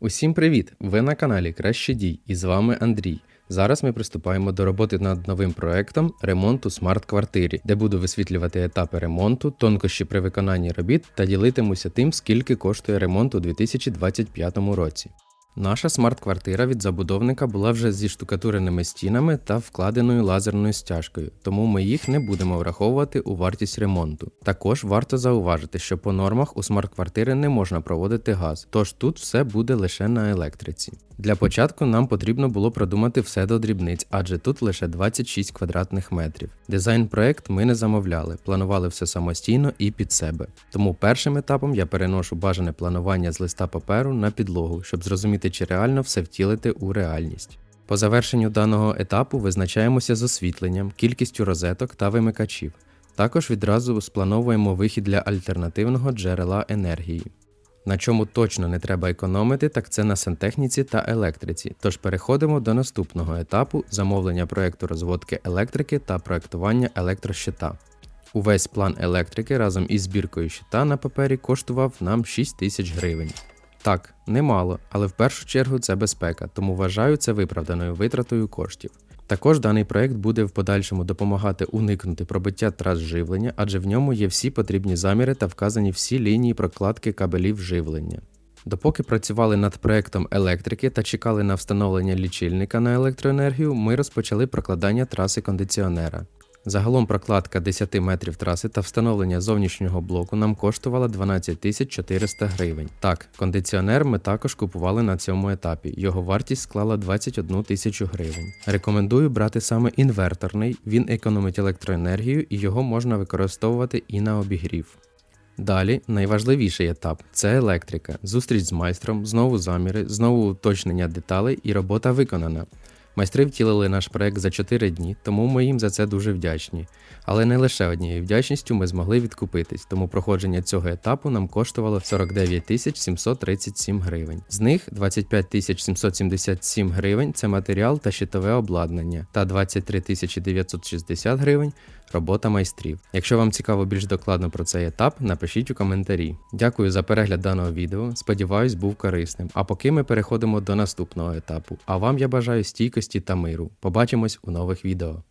Усім привіт! Ви на каналі Краще дій і з вами Андрій. Зараз ми приступаємо до роботи над новим проектом ремонту смарт-квартирі, де буду висвітлювати етапи ремонту, тонкощі при виконанні робіт та ділитимуся тим, скільки коштує ремонт у 2025 році. Наша смарт-квартира від забудовника була вже зі штукатуреними стінами та вкладеною лазерною стяжкою, тому ми їх не будемо враховувати у вартість ремонту. Також варто зауважити, що по нормах у смарт-квартири не можна проводити газ, тож тут все буде лише на електриці. Для початку нам потрібно було продумати все до дрібниць, адже тут лише 26 квадратних метрів. Дизайн-проект ми не замовляли, планували все самостійно і під себе. Тому першим етапом я переношу бажане планування з листа паперу на підлогу, щоб зрозуміти, чи реально все втілити у реальність. По завершенню даного етапу визначаємося з освітленням, кількістю розеток та вимикачів. Також відразу сплановуємо вихід для альтернативного джерела енергії. На чому точно не треба економити, так це на сантехніці та електриці. Тож переходимо до наступного етапу замовлення проекту розводки електрики та проектування електрощита. Увесь план електрики разом із збіркою щита на папері коштував нам 6 тисяч гривень. Так, немало, але в першу чергу це безпека, тому вважаю це виправданою витратою коштів. Також даний проект буде в подальшому допомагати уникнути пробиття трас живлення, адже в ньому є всі потрібні заміри та вказані всі лінії прокладки кабелів живлення. Допоки працювали над проектом електрики та чекали на встановлення лічильника на електроенергію, ми розпочали прокладання траси кондиціонера. Загалом прокладка 10 метрів траси та встановлення зовнішнього блоку нам коштувала 12 тисяч 400 гривень. Так, кондиціонер ми також купували на цьому етапі. Його вартість склала 21 тисячу гривень. Рекомендую брати саме інверторний, він економить електроенергію і його можна використовувати і на обігрів. Далі найважливіший етап це електрика, зустріч з майстром, знову заміри, знову уточнення деталей і робота виконана. Майстри втілили наш проект за 4 дні, тому ми їм за це дуже вдячні. Але не лише однією вдячністю ми змогли відкупитись, тому проходження цього етапу нам коштувало 49 тисяч 737 гривень. З них 25 тисяч 777 гривень це матеріал та щитове обладнання, та 23 тисячі 960 гривень робота майстрів. Якщо вам цікаво більш докладно про цей етап, напишіть у коментарі. Дякую за перегляд даного відео. Сподіваюсь, був корисним. А поки ми переходимо до наступного етапу. А вам я бажаю стійкості та миру. Побачимось у нових відео.